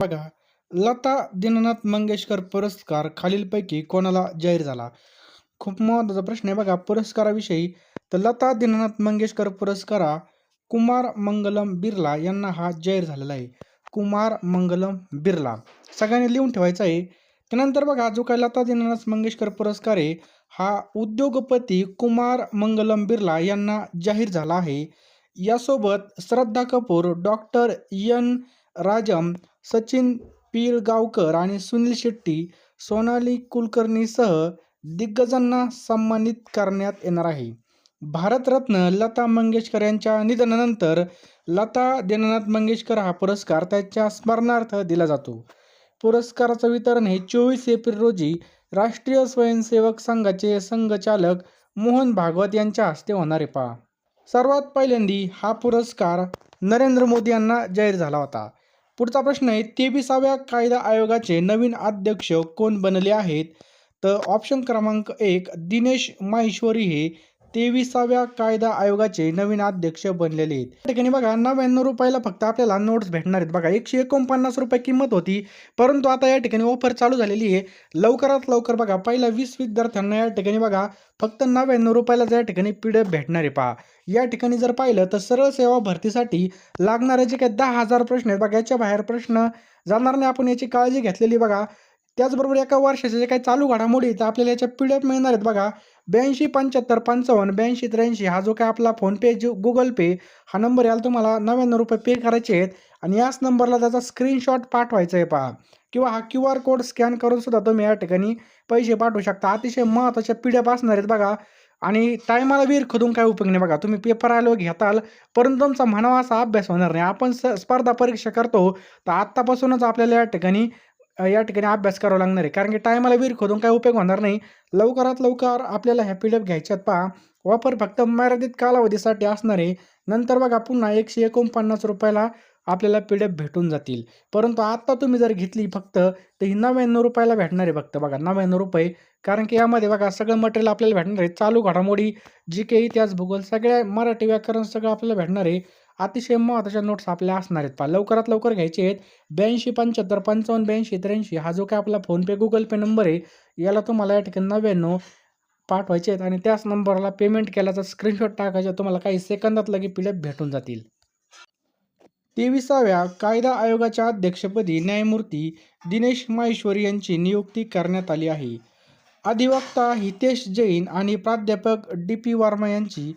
बघा लता दीनानाथ मंगेशकर पुरस्कार खालीलपैकी कोणाला जाहीर झाला? खूप महत्त्वाचा प्रश्न आहे बघा पुरस्काराविषयी. तर लता दीनानाथ मंगेशकर पुरस्कार कुमार मंगलम बिर्ला यांना हा जाहीर झालेला आहे. कुमार मंगलम बिर्ला. सगळ्यांनी लिहून ठेवायचा आहे. त्यानंतर बघा जो काय लता दीनानाथ मंगेशकर पुरस्कार आहे हा उद्योगपती कुमार मंगलम बिर्ला यांना जाहीर झाला आहे. यासोबत श्रद्धा कपूर डॉक्टर यन राजम सचिन पिळगावकर आणि सुनील शेट्टी सोनाली कुलकर्णीसह दिग्गजांना सन्मानित करण्यात येणार आहे. भारतरत्न लता मंगेशकर यांच्या निधनानंतर लता दीनानाथ मंगेशकर हा पुरस्कार त्याच्या स्मरणार्थ दिला जातो. पुरस्काराचं वितरण हे चोवीस एप्रिल रोजी राष्ट्रीय स्वयंसेवक संघाचे संघचालक मोहन भागवत यांच्या हस्ते होणार आहे. पहा. सर्वात पहिल्यांदी हा पुरस्कार नरेंद्र मोदी यांना जाहीर झाला होता. पुढचा प्रश्न आहे तेविसाव्या कायदा आयोगाचे नवीन अध्यक्ष कोण बनले आहेत? तर ऑप्शन क्रमांक एक दिनेश माहेश्वरी हे तेविसाव्या कायदा आयोगाचे नवीन अध्यक्ष बनलेले आहेत. त्या ठिकाणी बघा नव्याण्णव रुपयाला फक्त आपल्याला नोट्स भेटणार आहेत. बघा एकशे एकोणपन्नास रुपये किंमत होती. परंतु आता या ठिकाणी ऑफर चालू झालेली आहे. लवकरात लवकर बघा पहिल्या वीस विद्यार्थ्यांना या ठिकाणी बघा फक्त नव्याण्णव रुपयाला या ठिकाणी पी भेटणार आहे पहा. या ठिकाणी जर पाहिलं तर सरळ सेवा भरतीसाठी लागणारे जे काही दहा हजार प्रश्न आहेत बघा याच्या बाहेर प्रश्न जाणार नाही. आपण याची काळजी घेतलेली बघा. त्याचबरोबर एका वर्षाच्या जे काही चालू घडामोडी आहेत, तर आपल्याला याच्या पी डी एफ मिळणार आहेत बघा. ब्याऐंशी पंच्याहत्तर पंचावन्न ब्याऐंशी त्र्याऐंशी हा जो काय आपला फोनपे जो गुगल पे हा नंबर याला तुम्हाला नव्याण्णव रुपये पे करायचे आहेत. आणि याच नंबरला त्याचा स्क्रीनशॉट पाठवायचा आहे पहा. किंवा हा क्यू आर कोड स्कॅन करून सुद्धा तुम्ही या ठिकाणी पैसे पाठवू शकता. अतिशय महत्त्वाच्या पी डी एफ असणार आहेत बघा. आणि टायमाला विहीर खोदून काय उपयोग नाही बघा. तुम्ही पेपर आलो घेताल परंतु तुमचा म्हणावा असा अभ्यास होणार नाही. आपण स स्पर्धा परीक्षा करतो तर आत्तापासूनच आपल्याला या ठिकाणी या ठिकाणी अभ्यास करावा लागणार आहे. कारण की टायमाला विहीर खोदून काय उपयोग होणार नाही. लवकरात लवकर आपल्याला ह्या पी डी एफ घ्यायच्यात पहा. वापर फक्त मर्यादित कालावधीसाठी असणार आहे. नंतर बघा पुन्हा एकशे एकोणपन्नास रुपयाला आपल्याला पी डी एफ भेटून जातील. परंतु आत्ता तुम्ही जर घेतली फक्त तर ही नव्याण्णव रुपयाला भेटणार आहे फक्त बघा. नव्याण्णव रुपये. कारण की यामध्ये बघा सगळं मटेरियल आपल्याला भेटणार आहे. चालू घडामोडी जी काही इतिहास भूगोल सगळ्या मराठी व्याकरण सगळं आपल्याला भेटणार आहे. अतिशय महत्त्वाच्या नोट्स आपल्या असणार आहेत. पा लवकरात लवकर घ्यायचे आहेत. ब्याऐंशी पंच्याहत्तर पंचावन्न ब्याऐंशी त्र्याऐंशी हा जो काय आपला फोनपे गुगल पे नंबर आहे याला तुम्हाला या ठिकाणी नव्याण्णव पाठवायचे आहेत आणि त्याच नंबरला पेमेंट केल्याचा स्क्रीनशॉट टाकायचा तुम्हाला काही सेकंदात लगे पी भेटून जातील. तेविसाव्या कायदा आयोगाच्या अध्यक्षपदी न्यायमूर्ती दिनेश माहेश्वरी यांची नियुक्ती करण्यात आली आहे. अधिवक्ता हितेश जैन आणि प्राध्यापक डी पी वर्मा यांची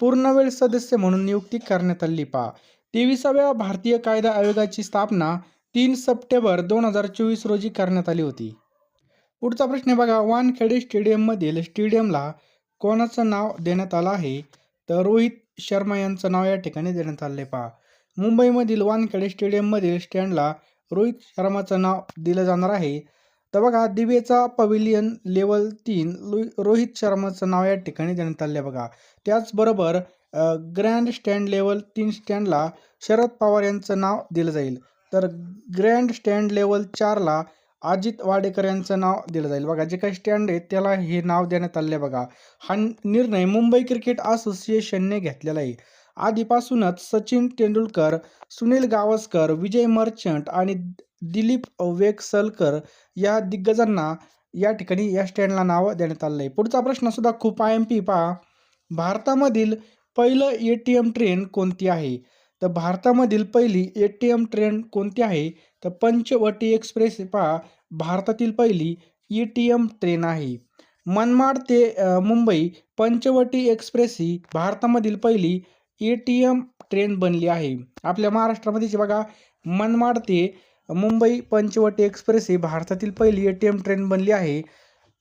पूर्णवेळ सदस्य म्हणून नियुक्ती करण्यात आली. पहा. तेविसाव्या भारतीय कायदा आयोगाची स्थापना तीन सप्टेंबर दोन हजार चोवीस रोजी करण्यात आली होती. पुढचा प्रश्न बघा. वानखेडे स्टेडियममधील स्टेडियमला कोणाचं नाव देण्यात आलं आहे? तर रोहित शर्मा यांचं नाव या ठिकाणी देण्यात आलं आहे पहा. मुंबईमधील वानखेडे स्टेडियममधील स्टँडला रोहित शर्माचं नाव दिलं जाणार आहे. तर बघा दिवेचा पवेलियन लेवल तीन रोहित शर्माचं नाव या ठिकाणी देण्यात आलं आहे बघा. त्याचबरोबर ग्रँड स्टँड लेवल तीन स्टँडला शरद पवार यांचं नाव दिलं जाईल. तर ग्रँड स्टँड लेवल चारला अजित वाडेकर यांचं नाव दिलं जाईल. बघा जे काही स्टँड आहे त्याला हे नाव देण्यात आले बघा. हा निर्णय मुंबई क्रिकेट असोसिएशनने घेतलेला आहे. आधीपासूनच सचिन तेंडुलकर सुनील गावस्कर विजय मर्चंट आणि दिलीप वेकसलकर या दिग्गजांना या ठिकाणी या स्टँडला नाव देण्यात आलं आहे. पुढचा प्रश्न सुद्धा खूप आय एम पी पहा. भारतामधील पहिलं ए टी एम ट्रेन कोणती आहे? तर भारतामधील पहिली ए टी एम ट्रेन कोणती आहे? तर पंचवटी एक्सप्रेस पहा. भारतातील पहिली ई टी एम ट्रेन आहे. मनमाड ते मुंबई पंचवटी एक्सप्रेस ही भारतामधील पहिली ए टी एम ट्रेन बनली आहे. आपल्या महाराष्ट्रामध्ये जी बघा मनमाड ते मुंबई पंचवटी एक्सप्रेस ही भारतातील पहिली ए टी एम ट्रेन बनली आहे.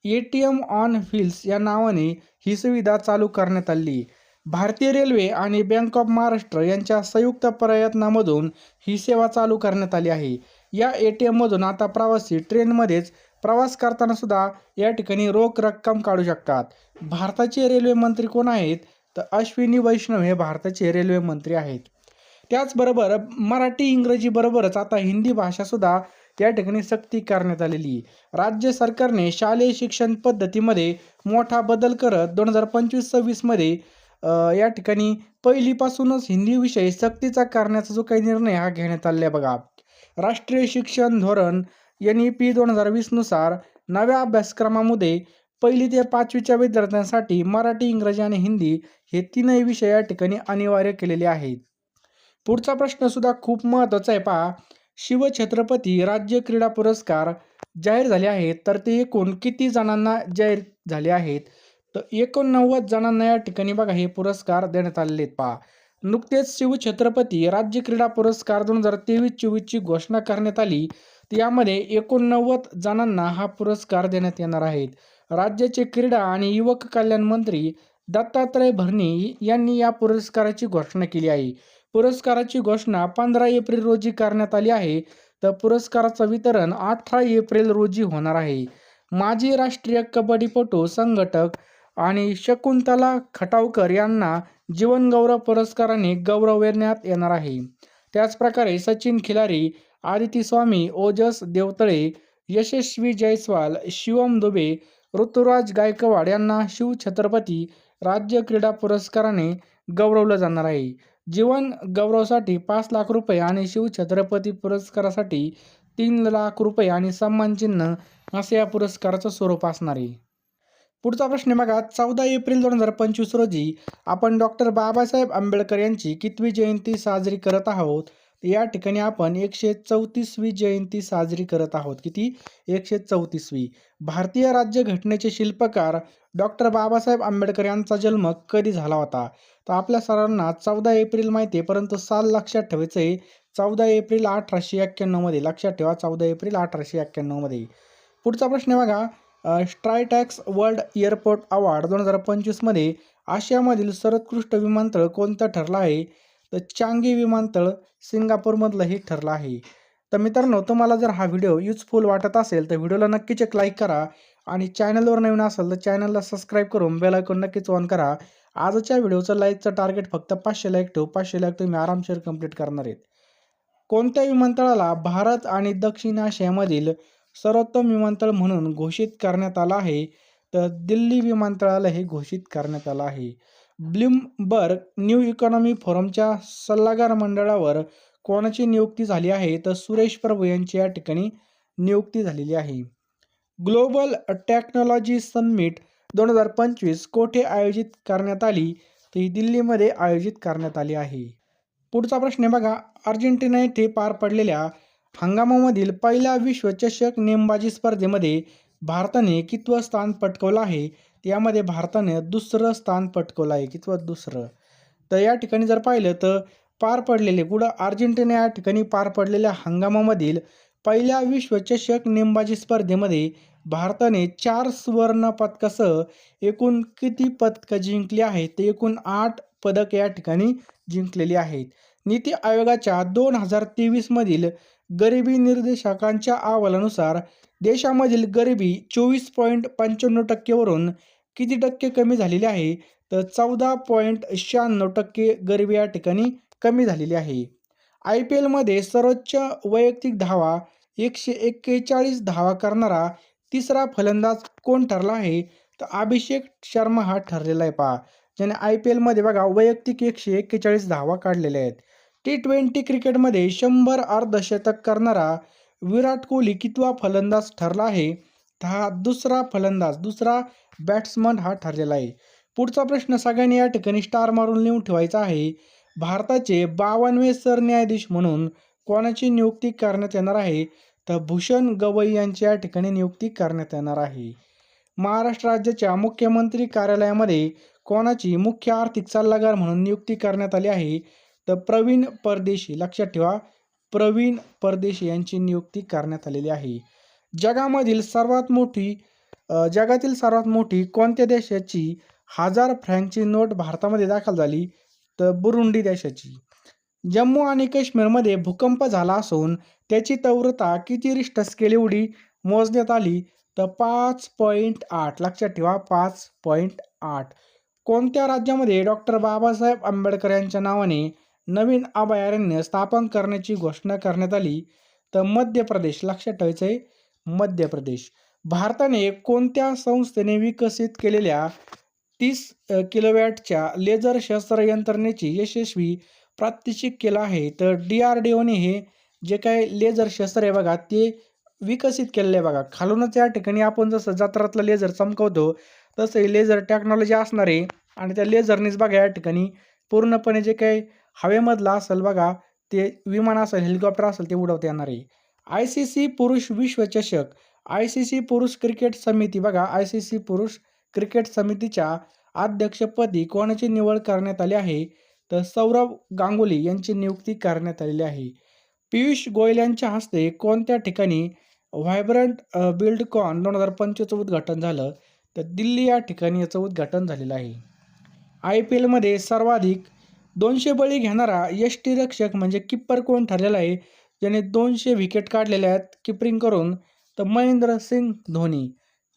A T M on wheels या नावाने ही सुविधा चालू करण्यात आली. भारतीय रेल्वे आणि बँक ऑफ महाराष्ट्र यांच्या संयुक्त प्रयत्नामधून ही सेवा चालू करण्यात आली आहे. या ए टी एममधून आता प्रवासी ट्रेनमध्येच प्रवास करताना सुद्धा या ठिकाणी रोख रक्कम काढू शकतात. भारताचे रेल्वे मंत्री कोण आहेत? तर अश्विनी वैष्णव हे भारताचे रेल्वे मंत्री आहेत. त्याचबरोबर मराठी इंग्रजीबरोबरच आता हिंदी भाषासुद्धा या ठिकाणी सक्ती करण्यात आलेली आहे. राज्य सरकारने शालेय शिक्षण पद्धतीमध्ये मोठा बदल करत दोन हजार पंचवीस सव्वीसमध्ये या ठिकाणी पहिलीपासूनच हिंदी विषय सक्तीचा करण्याचा जो काही निर्णय हा घेण्यात आलेला आहे बघा राष्ट्रीय शिक्षण धोरण एन ई पी दोन हजार वीसनुसार नव्या अभ्यासक्रमामध्ये पहिली ते पाचवीच्या विद्यार्थ्यांसाठी मराठी इंग्रजी आणि हिंदी हे तीनही विषय या ठिकाणी अनिवार्य केलेले आहेत पुढचा प्रश्न सुद्धा खूप महत्त्वाचा आहे पहा. शिवछत्रपती राज्य क्रीडा पुरस्कार जाहीर झाले आहेत तर ते एकूण किती जणांना जाहीर झाले आहेत? तर एकोणनव्वद जणांना या ठिकाणी बघा हे पुरस्कार देण्यात आलेले आहेत पहा. नुकतेच शिवछत्रपती राज्य क्रीडा पुरस्कार दोन हजार तेवीस चोवीसची घोषणा करण्यात आली. तर यामध्ये एकोणनव्वद जणांना हा पुरस्कार देण्यात येणार आहेत. राज्याचे क्रीडा आणि युवक कल्याण मंत्री दत्तात्रय भरणे यांनी या पुरस्काराची घोषणा केली आहे. पुरस्काराची घोषणा पंधरा एप्रिल रोजी करण्यात आली आहे. तर पुरस्काराचं वितरण अठरा एप्रिल रोजी होणार आहे. माजी राष्ट्रीय कबड्डीपटू संघटक आणि शकुंतला खटावकर यांना जीवनगौरव पुरस्काराने गौरवण्यात येणार आहे. त्याचप्रकारे सचिन खिलारी आदिती स्वामी ओजस देवतळे यशस्वी जयस्वाल शिवम दुबे ऋतुराज गायकवाड यांना शिवछत्रपती राज्य क्रीडा पुरस्काराने गौरवलं जाणार आहे. जीवन गौरवसाठी पाच लाख रुपये आणि शिवछत्रपती पुरस्कारासाठी तीन लाख रुपये आणि सन्मानचिन्ह असे या पुरस्काराचं स्वरूप असणार आहे. पुढचा प्रश्न बघा चौदा एप्रिल दोन हजार पंचवीस रोजी आपण डॉक्टर बाबासाहेब आंबेडकर यांची कितवी जयंती साजरी करत आहोत? या ठिकाणी आपण एकशे चौतीसवी जयंती साजरी करत आहोत. किती? एकशे चौतीसवी. भारतीय राज्यघटनेचे शिल्पकार डॉक्टर बाबासाहेब आंबेडकर यांचा जन्म कधी झाला होता? तर आपल्या सरांना चौदा एप्रिल माहिती आहे परंतु साल लक्षात ठेवायचं आहे चौदा एप्रिल अठराशे एक्क्याण्णवमध्ये लक्षात ठेवा चौदा एप्रिल अठराशे एक्क्याण्णवमध्ये पुढचा प्रश्न आहे बघा स्ट्रायटॅक्स वर्ल्ड एअरपोर्ट अवॉर्ड दोन हजार पंचवीसमध्ये आशियामधील सर्वोत्कृष्ट विमानतळ कोणतं ठरलं आहे? तर चांगी विमानतळ सिंगापूरमधलं हे ठरलं आहे. तर मित्रांनो तुम्हाला जर हा व्हिडिओ युजफुल वाटत असेल तर व्हिडिओला नक्कीच एक लाईक करा आणि चॅनलवर नवीन असेल तर चॅनलला सबस्क्राईब करून बेल आयकॉन नक्कीच ऑन करा. आजच्या व्हिडिओचं लाईकचं टार्गेट फक्त पाचशे लाईक ठेवू. पाचशे लाईक तुम्ही आरामशीर कंप्लीट करणार आहेत. कोणत्या विमानतळाला भारत आणि दक्षिण आशियामधील सर्वोत्तम विमानतळ म्हणून घोषित करण्यात आलं आहे. तर दिल्ली विमानतळाला हे घोषित करण्यात आलं आहे. ब्लूमबर्ग न्यू इकॉनॉमी फोरमच्या सल्लागार मंडळावर कोणाची नियुक्ती झाली आहे तर सुरेश प्रभू यांची या ठिकाणी नियुक्ती झालेली आहे. ग्लोबल टेक्नॉलॉजी समिट दोन हजार पंचवीस कोठे आयोजित करण्यात आली? तर ही दिल्लीमध्ये आयोजित करण्यात आली आहे. पुढचा प्रश्न आहे बघा. अर्जेंटिना येथे पार पडलेल्या हंगामामधील पहिल्या विश्वचषक नेमबाजी स्पर्धेमध्ये भारताने कितवं स्थान पटकवलं आहे? यामध्ये भारताने दुसरं स्थान पटकवलं आहे किंवा दुसरं. तर या ठिकाणी जर पाहिलं तर पार पडलेले पुढं अर्जेंटिना या ठिकाणी पार पडलेल्या हंगामामधील पहिल्या विश्वचषक नेमबाजी स्पर्धेमध्ये भारताने चार सुवर्ण पदकासह एकूण किती पदकं जिंकली आहेत? ते एकूण आठ पदक या ठिकाणी जिंकलेली आहेत. नीती आयोगाच्या दोन हजार तेवीसमधील गरिबी निर्देशांकांच्या अहवालानुसार देशामधील गरिबी चोवीस पॉईंट पंच्याण्णव टक्केवरून किती टक्के कमी झालेली आहे? तर चौदा पॉईंट शहाण्णव टक्के गरिबी या ठिकाणी कमी झालेली आहे. आय पी एलमध्ये सर्वोच्च वैयक्तिक धावा एकशे एक्केचाळीस धावा करणारा तिसरा फलंदाज कोण ठरला आहे? तर अभिषेक शर्मा हा ठरलेला आहे पहा. ज्याने आय पी एलमध्ये बघा वैयक्तिक एकशे एक्केचाळीस धावा काढलेल्या आहेत. टी ट्वेंटी क्रिकेटमध्ये शंभर अर्धशतक करणारा विराट कोहली कितवा फलंदाज ठरला आहे? हा दुसरा फलंदाज दुसरा बॅट्समन हा ठरलेला आहे. पुढचा प्रश्न सगळ्यांनी या ठिकाणी स्टार मारून लिहून ठेवायचा आहे. भारताचे बावनवे सरन्यायाधीश म्हणून कोणाची नियुक्ती करण्यात येणार आहे? तर भूषण गवई यांची या ठिकाणी नियुक्ती करण्यात येणार आहे. महाराष्ट्र राज्याच्या मुख्यमंत्री कार्यालयामध्ये कोणाची मुख्य आर्थिक सल्लागार म्हणून नियुक्ती करण्यात आली आहे? तर प्रवीण परदेशी लक्षात ठेवा प्रवीण परदेशी यांची नियुक्ती करण्यात आलेली आहे. जगामधील सर्वात मोठी जगातील सर्वात मोठी कोणत्या देशाची हजार फ्रँकची नोट भारतामध्ये दाखल झाली तर बुरुंडी देशाची? जम्मू आणि काश्मीरमध्ये भूकंप झाला असून त्याची तीव्रता किती रिश्टर स्केल एवढी मोजण्यात आली तर पाच पॉईंट आठ. लक्षात ठेवा पाच पॉईंट आठ. कोणत्या राज्यामध्ये डॉक्टर बाबासाहेब आंबेडकर यांच्या नावाने नवीन अभयारण्य स्थापन करण्याची घोषणा करण्यात आली? तर मध्य प्रदेश लक्षात ठेवायचं आहे मध्य प्रदेश. भारताने कोणत्या संस्थेने विकसित केलेल्या तीस किलोवॅटच्या लेझर शस्त्र यंत्रणेची यशस्वी प्रात्यक्षिक केलं आहे? तर डी आर डी ओने हे जे काही लेझर शस्त्र आहे बघा ते विकसित केलेलं आहे बघा. खालूनच या ठिकाणी आपण जसं जत्रातलं लेझर चमकवतो तसं हे लेझर टेक्नॉलॉजी असणार आहे. आणि त्या लेझरनेच बघा या ठिकाणी पूर्णपणे जे काही हवेमधलं असेल बघा ते विमान असेल हेलिकॉप्टर असेल ते उडवता येणार आहे. आय सी सी पुरुष विश्वचषक आय सी सी पुरुष क्रिकेट समिती. बघा आय सी सी पुरुष क्रिकेट समितीच्या अध्यक्षपदी कोणाची निवड करण्यात आली आहे? तर सौरभ गांगुली यांची नियुक्ती करण्यात आलेली आहे. पियुष गोयल यांच्या हस्ते कोणत्या ठिकाणी व्हायब्रंट बिल्डकॉन दोन हजार पंचवीसचं उद्घाटन झालं? तर दिल्ली या ठिकाणी याचं उद्घाटन झालेलं आहे. आय पी एलमध्ये सर्वाधिक दोनशे बळी घेणारा यष्टीरक्षक म्हणजे किप्पर कोण ठरलेला आहे? ज्याने दोनशे विकेट काढलेल्या आहेत किपरिंग करून. तर महेंद्र सिंग धोनी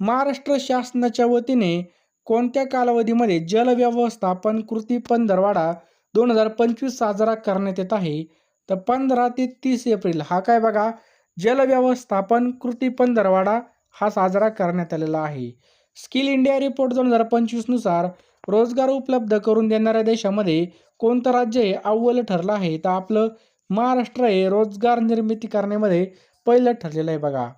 महाराष्ट्र शासनाच्या वतीने कोणत्या कालावधीमध्ये जलव्यवस्थापन कृती पंधरवाडा दोन हजार पंचवीस साजरा करण्यात येत आहे? तर पंधरा ते तीस एप्रिल हा काय बघा? जलव्यवस्थापन कृती पंधरवाडा हा साजरा करण्यात आलेला आहे. स्किल इंडिया रिपोर्ट दोन हजार पंचवीसनुसार रोजगार उपलब्ध करून देणाऱ्या देशामध्ये कोणतं राज्य हे अव्वल ठरलं आहे? तर आपलं महाराष्ट्र हे रोजगार निर्मिती करण्यामध्ये पहिलं ठरलेलं आहे बघा.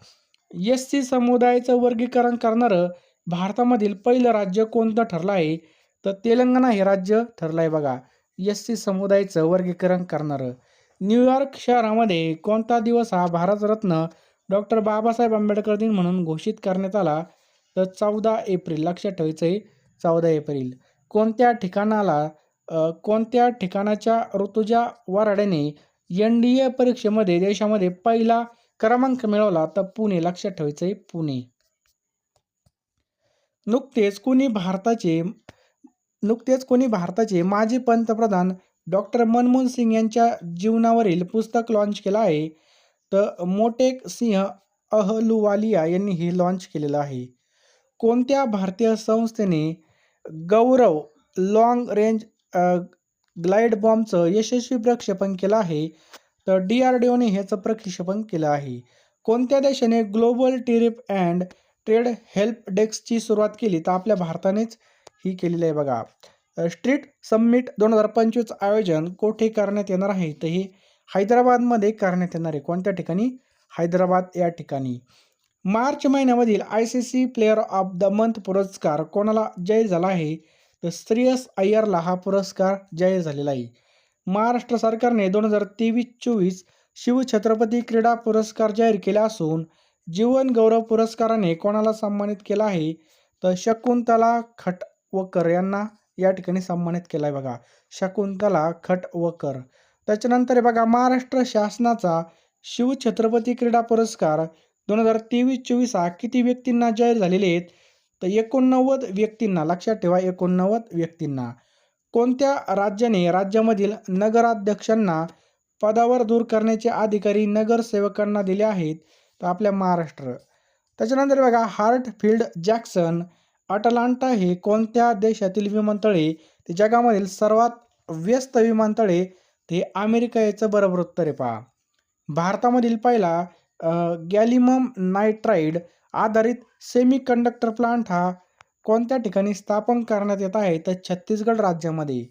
एस सी समुदायाचं वर्गीकरण करणारं भारतामधील पहिलं राज्य कोणतं ठरलं आहे? तर तेलंगणा हे राज्य ठरलं आहे बघा. एस सी समुदायाचं वर्गीकरण करणारं. न्यूयॉर्क शहरामध्ये कोणता दिवस हा भारतरत्न डॉक्टर बाबासाहेब आंबेडकर दिन म्हणून घोषित करण्यात आला? तर चौदा एप्रिल लक्षात ठेवायचं आहे चौदा एप्रिल. कोणत्या ठिकाणाला कोणत्या ठिकाणाच्या ऋतुजा वराड्याने एन डी ए परीक्षेमध्ये देशामध्ये पहिला क्रमांक मिळवला तर पुणे. लक्षात ठेवायचं आहे पुणे. नुकतेच कुणी भारताचे नुकतेच कोणी भारताचे माजी पंतप्रधान डॉक्टर मनमोहन सिंग यांच्या जीवनावरील पुस्तक लॉन्च केलं आहे. तर मोटेक सिंह अहलुवालिया यांनी हे लॉन्च केलेलं आहे. कोणत्या भारतीय संस्थेने गौरव लाँग रेंज ग्लाइड बॉम्बचं यशस्वी प्रक्षेपण केलं आहे तर डी आर डी ओने ह्याचं प्रक्षेपण केलं आहे. कोणत्या देशाने global tariff and trade help डेस्कची सुरुवात केली? तर आपल्या भारतानेच ही केलेली आहे बघा. स्ट्रीट समिट दोन हजार पंचवीस आयोजन कोठे करण्यात येणार आहे? तर हे हैदराबादमध्ये करण्यात येणार आहे. कोणत्या ठिकाणी? हैदराबाद या ठिकाणी. March महिन्यामधील I C C player of the month पुरस्कार कोणाला जाहीर झाला आहे? तर श्रेयस अय्यरला हा पुरस्कार जाहीर झालेला आहे. महाराष्ट्र सरकारने दोन हजार तेवीस चोवीस शिवछत्रपती क्रीडा पुरस्कार जाहीर केला असून जीवन गौरव पुरस्काराने कोणाला सन्मानित केला आहे? तर शकुंतला खटवकर यांना या ठिकाणी सन्मानित केला आहे बघा. शकुंतला खटवकर. त्याच्यानंतर बघा महाराष्ट्र शासनाचा शिवछत्रपती क्रीडा पुरस्कार दोन हजार तेवीस चोवीस हा किती व्यक्तींना जाहीर झालेले आहेत? तर एकोणनव्वद व्यक्तींना लक्षात ठेवा एकोणनव्वद व्यक्तींना. कोणत्या राज्याने राज्यामधील नगराध्यक्षांना पदावर दूर करण्याचे अधिकारी नगरसेवकांना दिले आहेत? तर आपल्या महाराष्ट्र. त्याच्यानंतर बघा हार्टफिल्ड जॅक्सन अटलांटा हे कोणत्या देशातील विमानतळे ते जगामधील सर्वात व्यस्त विमानतळे ते अमेरिका याचं बरोबर उत्तर आहे पहा. भारतामधील पहिला गॅलिमम नायट्राईड आधारित सेमी कंडक्टर प्लांट हा कोणत्या ठिकाणी स्थापन करण्यात येत आहे तर छत्तीसगड राज्यामध्ये.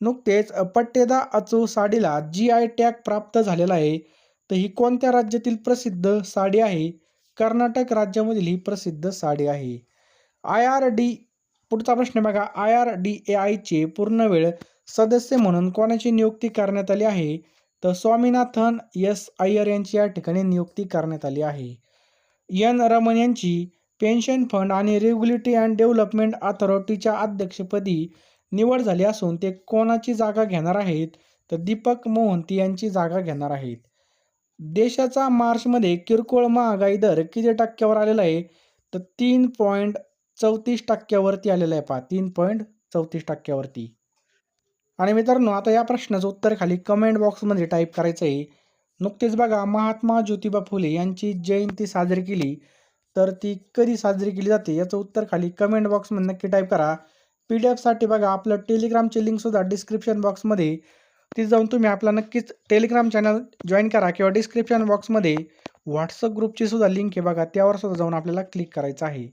नुकतेच पट्टेदा अचू साडीला जी आय टॅग प्राप्त झालेला आहे. तर ही कोणत्या राज्यातील प्रसिद्ध साडी आहे? कर्नाटक राज्यामधील ही प्रसिद्ध साडी आहे. आय आर डी पुढचा प्रश्न बघा. आय आर डी ए आयचे पूर्ण वेळ सदस्य म्हणून कोणाची नियुक्ती करण्यात आली आहे? तर स्वामीनाथन एस अय्यर यांची या ठिकाणी नियुक्ती करण्यात आली आहे. एन रमन यांची पेन्शन फंड आणि रेग्युलेटरी अँड डेव्हलपमेंट अथॉरिटीच्या अध्यक्षपदी निवड झाली असून ते कोणाची जागा घेणार आहेत? तर दीपक मोहंती यांची जागा घेणार आहेत. देशाचा मार्चमध्ये किरकोळ महागाई दर किती टक्क्यावर आलेला आहे? तर तीन पॉईंट चौतीस टक्क्यावरती आलेला आहे पहा. तीन पॉईंट चौतीस टक्क्यावरती. आणि मित्रांनो आता या प्रश्नाचं उत्तर खाली कमेंट बॉक्समध्ये टाईप करायचं आहे. नुकतेच बघा महात्मा ज्योतिबा फुले यांची जयंती साजरी केली. तर ती कधी साजरी केली जाते? याचं उत्तर खाली कमेंट बॉक्समध्ये नक्की टाईप करा. पी डी एफसाठी बघा आपलं टेलिग्रामची लिंकसुद्धा डिस्क्रिप्शन बॉक्समध्ये ती जाऊन तुम्ही आपला नक्कीच टेलिग्राम चॅनल जॉईन करा किंवा डिस्क्रिप्शन बॉक्समध्ये व्हॉट्सअप ग्रुपची सुद्धा लिंक आहे बघा. त्यावर सुद्धा जाऊन आपल्याला क्लिक करायचं आहे.